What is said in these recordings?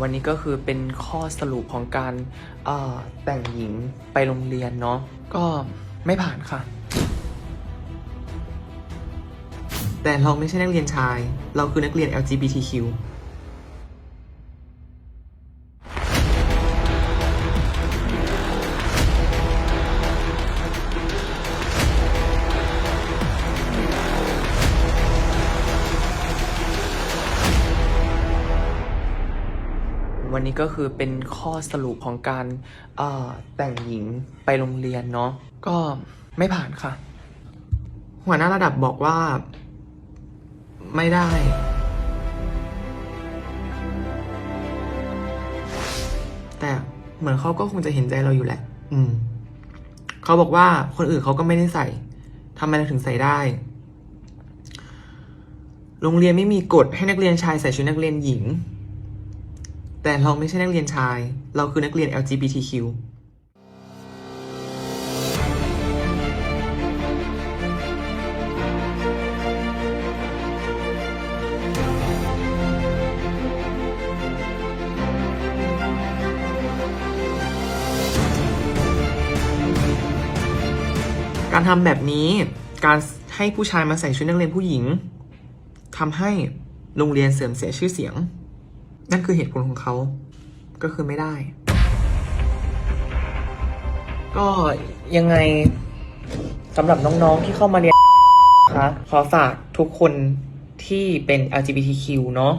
วันนี้ก็คือเป็นข้อสรุปของการแต่งหญิงไปโรงเรียนเนาะก็ไม่ผ่านค่ะ แต่เราไม่ใช่นักเรียนชาย เราคือนักเรียน LGBTQ วันนี้ก็คือเป็นข้อสรุปของการแต่งหญิงไปโรงเรียนเนาะก็ไม่ผ่านค่ะ หัวหน้าระดับบอกว่า ไม่ได้ แต่เหมือนเขาก็คงจะเห็นใจเราอยู่แหละ อืมเขาบอกว่าคนอื่นเขาก็ไม่ได้ใส่ทำไมเราถึงใส่ได้ โรงเรียนไม่มีกฎให้นักเรียนชายใส่ชุดนักเรียนหญิง แต่เราไม่ใช่นักเรียนชาย เราคือนักเรียน LGBTQ การทำแบบนี้การให้ผู้ชายมาใส่ชุดนักเรียนผู้หญิงทำให้โรงเรียนเสื่อมเสียชื่อเสียง นั่นคือเหตุผลของเขา ก็คือไม่ได้ ก็ยังไงสำหรับน้องๆที่เข้ามาเรียนคะขอฝากทุกคนที่เป็น LGBTQ เนาะ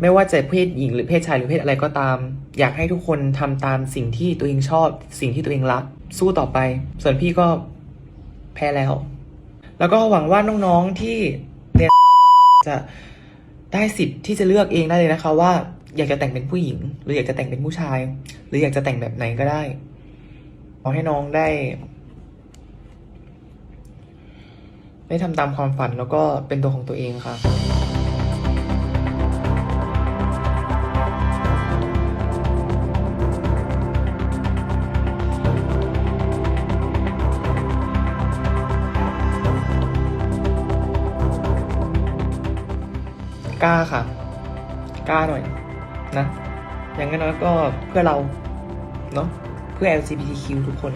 ไม่ว่าจะเพศหญิงหรือเพศชายหรือเพศอะไรก็ตาม อยากให้ทุกคนทำตามสิ่งที่ตัวเองชอบ สิ่งที่ตัวเองรัก สู้ต่อไป ส่วนพี่ก็แพ้แล้ว แล้วก็หวังว่าน้องๆที่เรียนจะ ได้สิทธิ์ที่จะเลือกเองได้เลยนะคะ ว่า อยากจะแต่งเป็นผู้หญิง หรืออยากจะแต่งเป็นผู้ชาย หรืออยากจะแต่งแบบไหนก็ได้ขอให้น้องได้ ได้ทำตามความฝันแล้วก็เป็นตัวของตัวเองค่ะ กล้าค่ะ กล้าหน่อยนะอย่างน้อยก็เพื่อเราเนาะเพื่อ LGBTQ ทุกคน